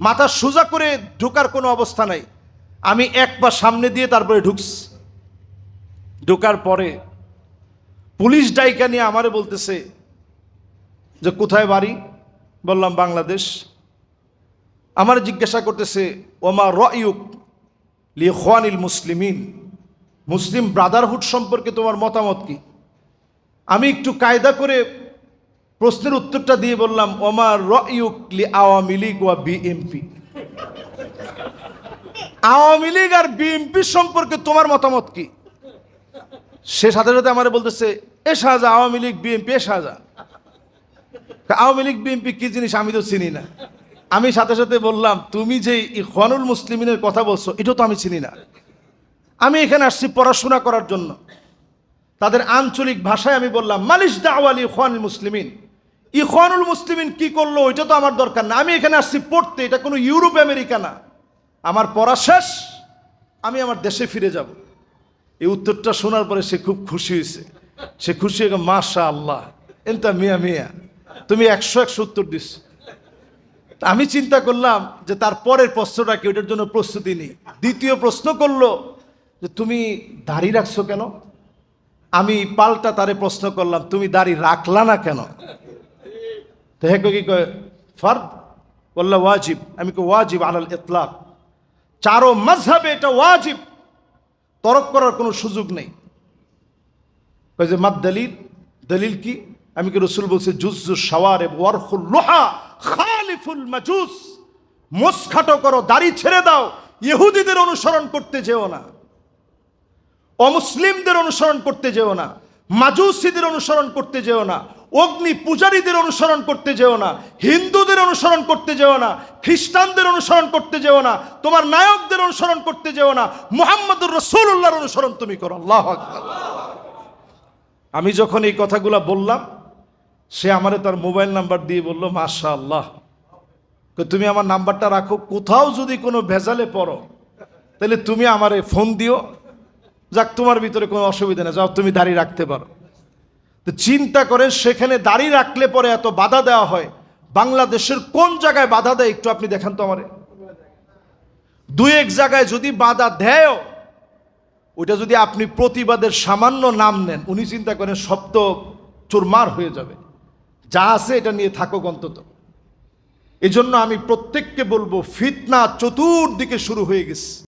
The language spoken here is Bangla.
মাথা সোজা করে ঢোকার কোনো অবস্থা নাই। আমি এক পা সামনে দিয়ে তারপরে ঢুকস ঢোকার পরে পুলিশ ডাইকা নিয়ে আমারে বলতেছে যে, কোথায় বাড়ি? বললাম, বাংলাদেশ। আমার জিজ্ঞাসা করতেছে, ওমা রয়ুক লিয়ে খোয়ানিল মুসলিমিন? মুসলিম ব্রাদারহুড সম্পর্কে তোমার মতামত কি? আমি একটু কায়দা করে প্রশ্নের উত্তরটা দিয়ে বললাম ওমার রয়ুক লি আওয়ামী লীগ ওয়া বিএমপি আওয়ামী লীগ আর বিএমপি সম্পর্কে তোমার মতামত কি? সে সাথে সাথে আমার বলতেছে, এ শাহজা আওয়ামী লীগ বিএমপি এ শাহজা আওয়ামী লীগ বিএনপি কি জিনিস আমি তো চিনি না। আমি সাথে সাথে বললাম, তুমি যে ইখওয়ানুল মুসলিমিনের কথা বলছো, এটা তো আমি চিনি না। আমি এখানে আসছি পড়াশোনা করার জন্য। তাদের আঞ্চলিক ভাষায় আমি বললাম, মালিশ দাওয়ালি ইখওয়ানুল মুসলিমিন। ইখওয়ানুল মুসলিমিন কি করল, ওইটা তো আমার দরকার না। আমি এখানে আসছি পড়তে, এটা কোনো ইউরোপ আমেরিকা না। আমার পড়া শেষ, আমি আমার দেশে ফিরে যাব। এই উত্তরটা শোনার পরে সে খুব খুশি হয়েছে। সে খুশি হয়ে মাশা আল্লাহ এনতা মিয়া মিয়া, তুমি একশো একশো উত্তর দিস আমি চিন্তা করলাম যে তার পরের প্রশ্নটা কি, ওইটার জন্য প্রস্তুতি নেই। দ্বিতীয় প্রশ্ন করল যে, তুমি দাড়ি রাখছো কেন? আমি পাল্টা তারে প্রশ্ন করলাম, তুমি দাড়ি রাখলা না কেন? তো হে কি কয়, ফর্দ? বললা, ওয়াজিব। আমি কো ওয়াজিব আলাল ইতলাক। চারো মজহাবে এটা ওয়াজিব। তরক করার কোনো সুযোগ নেই। কয় যে মাদ দলিল? দলিল কি? আমি কি রসুল বলছি জুজু সাওয়ারে ওয়ারফুল লোহা খালিফুল মাজুস। মোস খাটো করো, দাড়ি ছেড়ে দাও। ইহুদিদের অনুসরণ করতে যেও না। অমুসলিমদের অনুসরণ করতে যেও না। মাজুসিদের অনুসরণ করতে যেও না। অগ্নি পূজারীদের অনুসরণ করতে যেও না, হিন্দুদের অনুসরণ করতে যেও না, খ্রিস্টানদের অনুসরণ করতে যেও না, তোমার নায়কদের অনুসরণ করতে যেও না, মোহাম্মদুর রসুল্লাহর অনুসরণ তুমি করো, আল্লাহ আমি যখন এই কথাগুলো বললাম, সে আমারে তার মোবাইল নাম্বার দিয়ে বলল মাশা আল্লাহ তুমি আমার নাম্বারটা রাখো, কোথাও যদি কোনো ভেজালে পড়ো, তাহলে তুমি আমারে ফোন দিও। যাক, তোমার ভিতরে কোনো অসুবিধা নেই, যাও, তুমি দাঁড়িয়ে রাখতে পারো। তো চিন্তা করেন, সেখানে দাড়ি রাখলে পরে এত বাধা দেওয়া হয়। বাংলাদেশের কোন জায়গায় বাধা দেয় একটু আপনি দেখান তো আমারে। দুই এক জায়গায় যদি বাধা দেয় ওইটা যদি আপনি প্রতিবাদের সামান্য নাম নেন, উনি চিন্তা করেন শব্দ চোরমার হয়ে যাবে। যা আছে এটা নিয়ে থাকুক অন্তত। এজন্য আমি প্রত্যেককে বলব, ফিতনা চতুর্দিকে শুরু হয়ে গেছে।